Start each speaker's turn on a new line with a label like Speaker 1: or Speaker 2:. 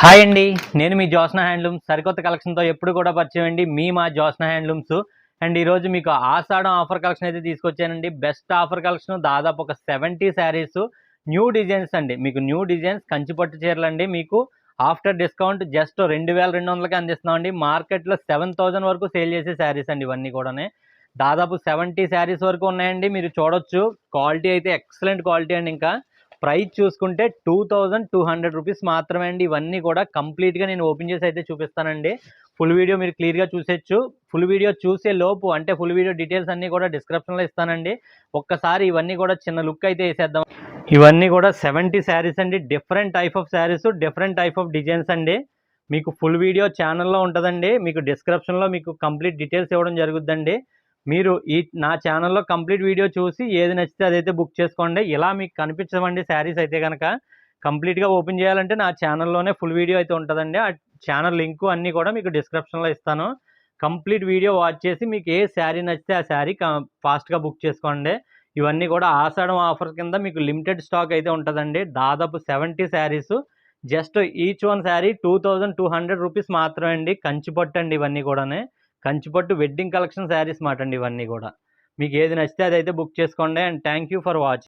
Speaker 1: Hi అండి. నేను మీ Josna handlooms. సరికొత్త కలెక్షన్తో ఎప్పుడు కూడా పరిచయం అండి. మీ మా జోస్నా హ్యాండ్లూమ్స్. అండ్ ఈరోజు మీకు ఆషాఢం ఆఫర్ కలెక్షన్ అయితే తీసుకొచ్చానండి. బెస్ట్ ఆఫర్ కలెక్షన్ దాదాపు ఒక సెవెంటీ శారీస్. న్యూ డిజైన్స్ అండి. మీకు న్యూ డిజైన్స్ కంచిపట్టు చీరలు అండి. మీకు ఆఫ్టర్ డిస్కౌంట్ జస్ట్ రెండు వేల రెండు వందలకి అందిస్తున్నామండి మార్కెట్లో సెవెన్ థౌజండ్ వరకు సేల్ చేసే శారీస్ అండి ఇవన్నీ కూడానే. దాదాపు సెవెంటీ శారీస్ వరకు ఉన్నాయండి. మీరు చూడొచ్చు. క్వాలిటీ అయితే ఎక్సలెంట్ క్వాలిటీ అండి ఇంకా. ప్రైస్ చూసుకుంటే two thousand two hundred rupees మాత్రమే అండి. ఇవన్నీ కూడా కంప్లీట్గా నేను ఓపెన్ చేసి అయితే చూపిస్తానండి. ఫుల్ వీడియో మీరు క్లియర్గా చూసేచ్చు. ఫుల్ వీడియో చూసే లోపు అంటే ఫుల్ వీడియో డీటెయిల్స్ అన్నీ కూడా డిస్క్రిప్షన్లో ఇస్తానండి. ఒక్కసారి ఇవన్నీ కూడా చిన్న లుక్ అయితే వేసేద్దాం. ఇవన్నీ కూడా సెవెంటీ శారీస్ అండి. Different type of saris different type of designs అండి. మీకు ఫుల్ వీడియో ఛానల్లో ఉంటుందండి. మీకు డిస్క్రిప్షన్లో మీకు కంప్లీట్ డీటెయిల్స్ ఇవ్వడం జరుగుద్దండి. మీరు ఈ నా ఛానల్లో కంప్లీట్ వీడియో చూసి ఏది నచ్చితే అదైతే బుక్ చేసుకోండి. ఇలా మీకు కనిపించవండి శారీస్ అయితే కనుక కంప్లీట్గా ఓపెన్ చేయాలంటే నా ఛానల్లోనే ఫుల్ వీడియో అయితే ఉంటుందండి. ఆ ఛానల్ లింక్ అన్నీ కూడా మీకు డిస్క్రిప్షన్లో ఇస్తాను. కంప్లీట్ వీడియో వాచ్ చేసి మీకు ఏ శారీ నచ్చితే ఆ శారీ ఫాస్ట్గా బుక్ చేసుకోండి. ఇవన్నీ కూడా ఆషాఢం ఆఫర్ కింద మీకు లిమిటెడ్ స్టాక్ అయితే ఉంటుందండి. దాదాపు seventy saris. Just each one sari two thousand two hundred rupees మాత్రమే అండి. కంచిపట్టు అండి ఇవన్నీ కూడానే. కంచిపట్టు వెడ్డింగ్ కలెక్షన్ శారీస్ మాట అండి ఇవన్నీ కూడా. మీకు ఏది నచ్చితే అది అయితే బుక్ చేసుకోండి and thank you for watching